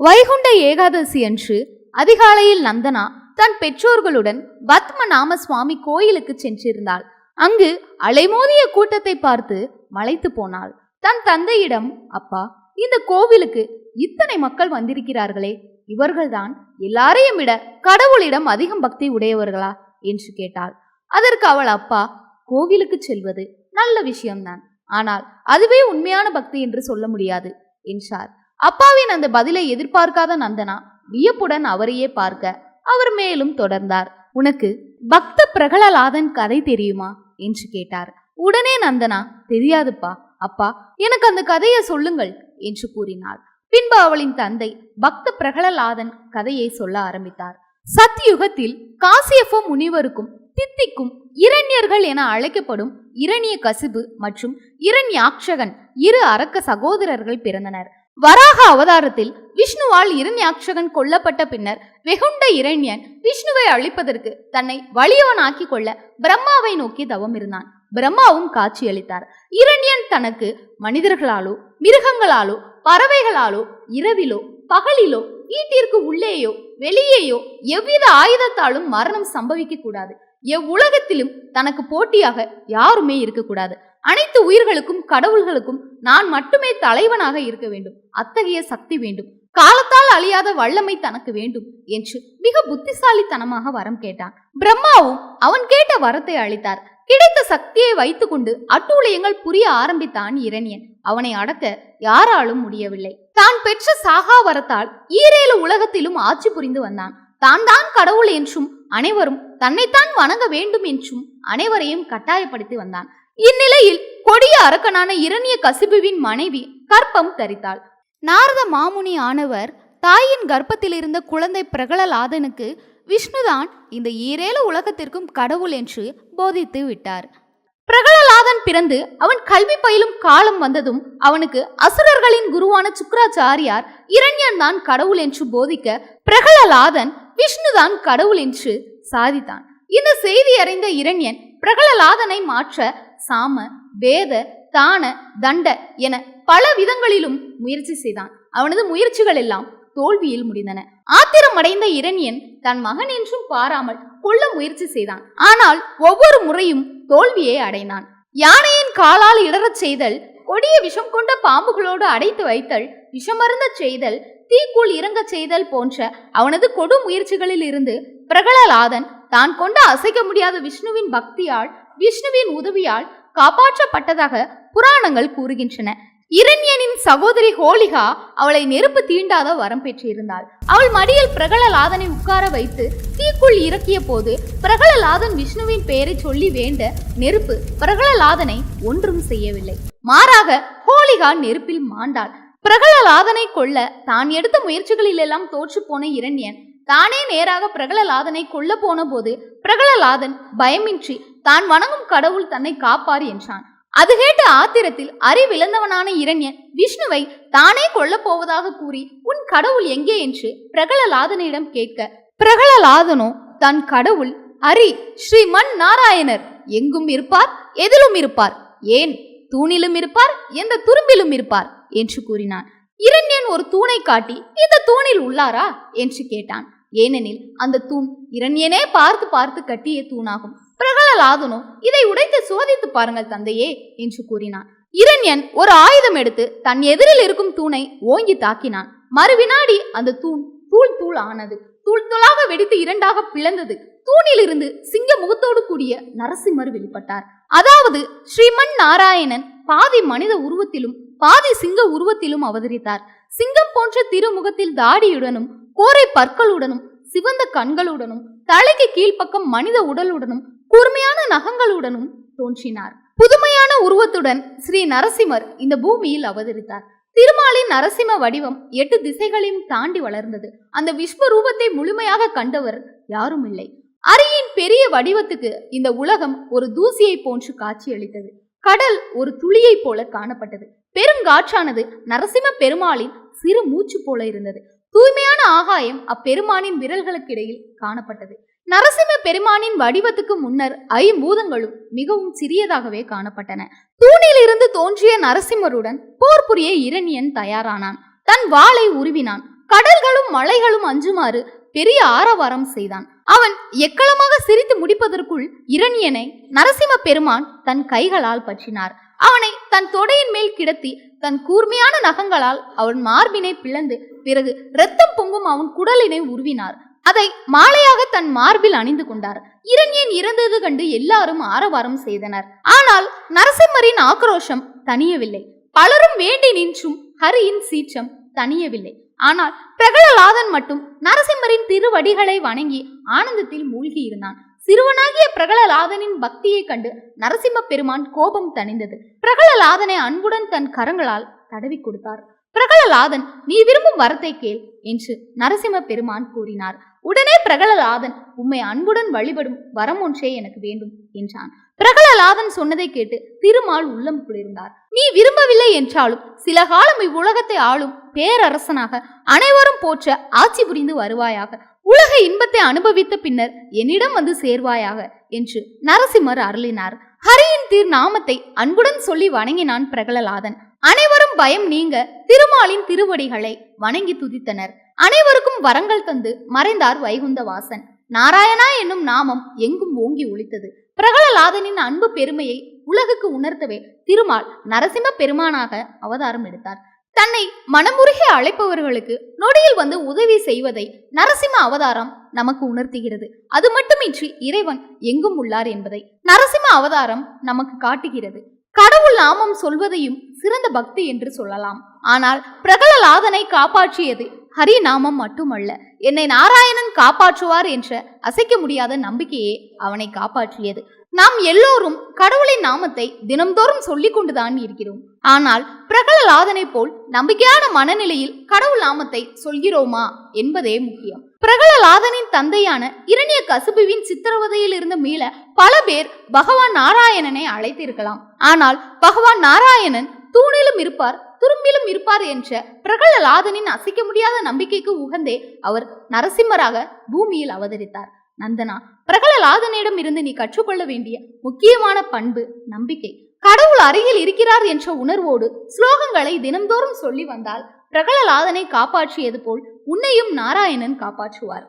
வைகுண்ட ஏகாதசி அன்று அதிகாலையில் நந்தனா தன் பெற்றோர்களுடன் பத்மநாம சுவாமி கோயிலுக்கு சென்றிருந்தாள். அங்கு அலைமோதிய கூட்டத்தை பார்த்து மலைத்து போனாள். தன் தந்தையிடம் அப்பா இந்த கோவிலுக்கு இத்தனை மக்கள் வந்திருக்கிறார்களே இவர்கள்தான் எல்லாரையும் விட கடவுளிடம் அதிகம் பக்தி உடையவர்களா? என்று கேட்டாள். அதற்கு அவள் அப்பா கோவிலுக்கு செல்வது நல்ல விஷயம்தான். ஆனால் அதுவே உண்மையான பக்தி என்று சொல்ல முடியாது என்றார். அப்பாவின் அந்த பதிலை எதிர்பார்க்காத நந்தனா வியப்புடன் அவரையே பார்க்க அவர் மேலும் தொடர்ந்தார். உனக்கு பக்த பிரகலலாதன் கதை தெரியுமா? என்று கேட்டார். உடனே நந்தனா தெரியாதுப்பா அப்பா எனக்கு அந்த கதையை சொல்லுங்கள் என்று கூறினாள். பின்பு அவளின் தந்தை பக்த பிரகலலாதன் கதையை சொல்ல ஆரம்பித்தார். சத்யுகத்தில் காசியப்ப முனிவருக்கும் தித்திக்கும் இரண்யர்கள் என அழைக்கப்படும் இரணிய கசிபு மற்றும் இரண்யாக்ஷகன் இரு அரக்க சகோதரர்கள் பிறந்தனர். வராக அவதாரத்தில் விஷ்ணுவால் இரண்யாட்சகன் கொல்லப்பட்ட பின்னர் வெகுண்ட இரண்யன் விஷ்ணுவை அழிப்பதற்கு தன்னை வலியவனாக்கிக் கொள்ள பிரம்மாவை நோக்கி தவம் இருந்தான். பிரம்மாவும் காட்சியளித்தார் இரண்யன் தனக்கு மனிதர்களாலோ மிருகங்களாலோ பறவைகளாலோ இரவிலோ பகலிலோ வீட்டிற்கு உள்ளேயோ வெளியேயோ எவ்வித ஆயுதத்தாலும் மரணம் சம்பவிக்க கூடாது. எவ்வுலகத்திலும் தனக்கு போட்டியாக யாருமே இருக்கக்கூடாது அனைத்து உயிர்களுக்கும் கடவுள்களுக்கும் நான் மட்டுமே தலைவனாக இருக்க வேண்டும். அத்தகைய சக்தி வேண்டும். காலத்தால் அழியாத வல்லமை தனக்கு வேண்டும் என்று மிக புத்திசாலித்தனமாக வரம் கேட்டான். பிரம்மாவும் அவன் கேட்ட வரத்தை அளித்தார் கிடைத்த சக்தியை வைத்துக்கொண்டு அட்டூழியங்கள் புரிய ஆரம்பித்தான் இரணியன். அவனை அடக்க யாராலும் முடியவில்லை. தான் பெற்ற சாகா வரத்தால் ஈரேழு உலகத்திலும் ஆட்சி புரிந்து வந்தான். தான் தான் கடவுள் என்றும் அனைவரும் தன்னைத்தான் வணங்க வேண்டும் என்றும் அனைவரையும் கட்டாயப்படுத்தி வந்தான். இந்நிலையில் கொடிய அரக்கனான இரணிய கசிபுவின் மனைவி கற்பம் தரித்தாள். நாரத மாமுனி ஆனவர் தாயின் கர்ப்பத்தில் இருந்த குழந்தை பிரகலலாதனுக்கு விஷ்ணுதான் இந்த ஈரேழு உலகத்திற்கும் கடவுள் என்று போதித்து விட்டார். பிரகலலாதன் பிறந்து அவன் கல்வி பயிலும் காலம் வந்ததும் அவனுக்கு அசுரர்களின் குருவான சுக்கராச்சாரியார் இரண்யன் தான் கடவுள் என்று போதிக்க பிரகலலாதன் விஷ்ணுதான் கடவுள் என்று சாதித்தான். இந்த செய்தி அறிந்த இரண்யன் பிரகலலாதனை மாற்ற சாம வேத தான தண்ட என பல விதங்களிலும் முயற்சி செய்தான். அவனது முயற்சிகள் எல்லாம் தோல்வியில் முடிந்தன. ஆத்திரம் அடைந்த இரணியன் தன் மகன் என்றும் பாராமல் கொல்ல முயற்சி செய்தான். ஆனால் ஒவ்வொரு முறையும் தோல்வியை அடைந்தான். யானையின் காலால் இடறச் செய்தல் கொடிய விஷம் கொண்ட பாம்புகளோடு அடைத்து வைத்தல் விஷமருந்த செய்தல் தீக்குள் இறங்கச் செய்தல் போன்ற அவனது கொடு முயற்சிகளில் இருந்து பிரகலலாதன் தான் கொண்ட அசைக்க முடியாத விஷ்ணுவின் பக்தியால் விஷ்ணுவின் உதவியால் காப்பாற்றப்பட்டதாக புராணங்கள் கூறுகின்றன. இரண்யனின் சகோதரி ஹோலிகா அவளை நெருப்பு தீண்டாத வரம் பெற்றிருந்தாள். அவள் மடியில் பிரகலலாதனை உட்கார வைத்து தீக்குள் இறக்கிய போது பிரகலலாதன் விஷ்ணுவின் பெயரை சொல்லி வேண்ட நெருப்பு பிரகலலாதனை ஒன்றும் செய்யவில்லை. மாறாக ஹோலிகா நெருப்பில் மாண்டாள். பிரகலலாதனை கொல்ல தான் எடுத்த முயற்சிகளிலெல்லாம் தோற்று போன இரண்யன். தானே நேராக பிரகலலாதனை கொல்ல போன போது பிரகலலாதன் பயமின்றி தான் வணங்கும் கடவுள் தன்னை காப்பார் என்றான். அது கேட்ட ஆத்திரத்தில் அறிவிழந்தவனான இரண்யன் விஷ்ணுவை தானே கொல்லப் போவதாக கூறி உன் கடவுள் எங்கே? என்று பிரகலலாதனிடம் கேட்க பிரகலலாதனோ தன் கடவுள் அரி ஸ்ரீமன் நாராயணர் எங்கும் இருப்பார் எதிலும் இருப்பார் ஏன் தூணிலும் இருப்பார் எந்த துரும்பிலும் இருப்பார்? என்று கூறினான். இரண்யன் ஒரு தூணை காட்டி இந்த தூணில் உள்ளாரா? என்று கேட்டான். ஏனெனில் அந்த தூண் இரண்யனே பார்த்து பார்த்து கட்டிய தூணாகும். பிரகலலாதனோ இதை உடைத்து சோதித்து பாருங்கள் தந்தையே என்று கூறினான். இரண்யன் ஒரு ஆயுதம் எடுத்து தன் எதிரில் இருக்கும் தூணை ஓங்கி தாக்கினான். மறுவினாடி அந்த தூண் தூள் தூள் ஆனது. தூள் தூளாக வெடித்து இரண்டாக பிளந்தது. தூணிலிருந்து சிங்க முகத்தோடு கூடிய நரசிம்மர் வெளிப்பட்டார். அதாவது ஸ்ரீமன் நாராயணன் பாதி மனித உருவத்திலும் பாதி சிங்க உருவத்திலும் அவதரித்தார். சிங்கம் போன்ற திருமுகத்தில் தாடியுடனும் கோரை பற்களுடனும் சிவந்த கண்களுடனும் தலைக்கு கீழ்ப்பக்கம் மனித உடலுடனும் கூர்மையான நகங்களுடனும் தோன்றினார். புதுமையான உருவத்துடன் ஸ்ரீ நரசிம்மர் இந்த பூமியில் அவதரித்தார். திருமாலின் நரசிம்ம வடிவம் எட்டு திசைகளையும் தாண்டி வளர்ந்தது. அந்த விஸ்வரூபத்தை முழுமையாக கண்டவர் யாரும் இல்லை. அரியின் பெரிய வடிவத்துக்கு இந்த உலகம் ஒரு தூசியை போன்று காட்சியளித்தது. கடல் ஒரு துளியைப் போல காணப்பட்டது. பெருங்காற்றானது நரசிம்ம பெருமாளின் சிறு மூச்சு போல இருந்தது. தூய்மையான ஆகாயம் அப்பெருமானின் விரல்களுக்கிடையில் காணப்பட்டது. நரசிம்ம பெருமானின் வடிவத்துக்கு முன்னர் ஐம்பூதங்களும் மிகவும் சிறியதாகவே காணப்பட்டன. தூணிலிருந்து தோன்றிய நரசிம்மருடன் போர் புரிய இரணியன் தயாரானான். தன் வாளை உருவினான். கடல்களும் மலைகளும் அஞ்சுமாறு பெரிய ஆரவாரம் செய்தான். அவன் எக்களமாக சிரித்து முடிப்பதற்குள் இரணியனை நரசிம்ம பெருமான் தன் கைகளால் பற்றினார். அவனை தன் தொடையின் மேல் கிடத்தி தன் கூர்மையான நகங்களால் அவன் மார்பினை பிளந்து பிறகு இரத்தம் பொங்கும் அவன் குடலினை உருவினார். அதை மாலையாக தன் மார்பில் அணிந்து கொண்டார். இரண்யன் இறந்தது கண்டு எல்லாரும் ஆரவாரம் செய்தனர். ஆனால் நரசிம்மரின் ஆக்ரோஷம் தணியவில்லை. பலரும் வேண்டி நின்றும் ஹரியின் சீற்றம் தணியவில்லை. ஆனால் பிரகலலாதன் மட்டும் நரசிம்மரின் திருவடிகளை வணங்கி ஆனந்தத்தில் மூழ்கி இருந்தான் சிறுவனாகிய பிரகலலாதனின் பக்தியைக் கண்டு நரசிம்ம பெருமான் கோபம் தணிந்தது. பிரகலலாதனை அன்புடன் தன் கரங்களால் தடவி கொடுத்தார். பிரகலலாதன் நீ விரும்பும் வரத்தை கேள் என்று நரசிம்ம பெருமான் கூறினார். உடனே பிரகலலாதன் உம்மை அன்புடன் வழிபடும் வரம் ஒன்றே எனக்கு வேண்டும் என்றான். பிரகலலாதன் சொன்னதை கேட்டு திருமால் உள்ளம் குளிர்ந்தார். நீ விரும்பவில்லை என்றாலும் சில காலம் இவ்வுலகத்தை ஆளும் பேரரசனாக அனைவரும் போற்ற ஆட்சி புரிந்து வருவாயாக. உலக இன்பத்தை அனுபவித்த பின்னர் என்னிடம் வந்து சேர்வாயாக என்று நரசிம்மர் அருளினார். ஹரியின் தீர் நாமத்தை அன்புடன் சொல்லி வணங்கினான் பிரகலலாதன். அனைவரும் பயம் நீங்க திருமாலின் திருவடிகளை வணங்கி துதித்தனர். அனைவருக்கும் வரங்கள் தந்து மறைந்தார் வைகுந்த வாசன் நாராயணா என்னும் நாமம் எங்கும் ஓங்கி ஒழித்தது. பிரகலலாதனின் அன்பு பெருமையை உலகுக்கு உணர்த்தவே திருமால் நரசிம்ம பெருமானாக அவதாரம் எடுத்தார். தன்னை மனமுருகி அழைப்பவர்களுக்கு நொடியில் வந்து உதவி செய்வதை நரசிம்ம அவதாரம் நமக்கு உணர்த்துகிறது. அது மட்டுமின்றி இறைவன் எங்கும் உள்ளார் என்பதை நரசிம்ம அவதாரம் நமக்கு காட்டுகிறது. கடவுள் நாமம் சொல்வதையும் சிறந்த பக்தி என்று சொல்லலாம். ஆனால் பிரகலலாதனை காப்பாற்றியது ஹரி நாமம் மட்டுமல்ல என்னை நாராயணன் காப்பாற்றுவார் என்ற அசைக்க முடியாத நம்பிக்கையே அவனை காப்பாற்றியது. நாம் எல்லோரும் கடவுளின் நாமத்தை தினம்தோறும் சொல்லிக் கொண்டுதான் இருக்கிறோம். ஆனால் பிரகலலாதனை போல் நம்பிக்கையான மனநிலையில் கடவுள் நாமத்தை சொல்கிறோமா என்பதே முக்கியம். பிரகலலாதனின் தந்தையான இரணிய கசுபுவின் சித்திரவதையில் இருந்து மீள பல பேர் பகவான் நாராயணனை அழைத்திருக்கலாம். ஆனால் பகவான் நாராயணன் தூணிலும் இருப்பார் துரும்பிலும் இருப்பார் என்ற பிரகலலாதனின் அசைக்க முடியாத நம்பிக்கைக்கு உகந்தே அவர் நரசிம்மராக பூமியில் அவதரித்தார். நந்தனா பிரகலலாதனிடம் இருந்து நீ கற்றுக்கொள்ள வேண்டிய முக்கியமான பண்பு நம்பிக்கை. கடவுள் அருகில் இருக்கிறார் என்ற உணர்வோடு ஸ்லோகங்களை தினம்தோறும் சொல்லி வந்தால் பிரகலலாதனை காப்பாற்றியது போல் உன்னையும் நாராயணன் காப்பாற்றுவார்.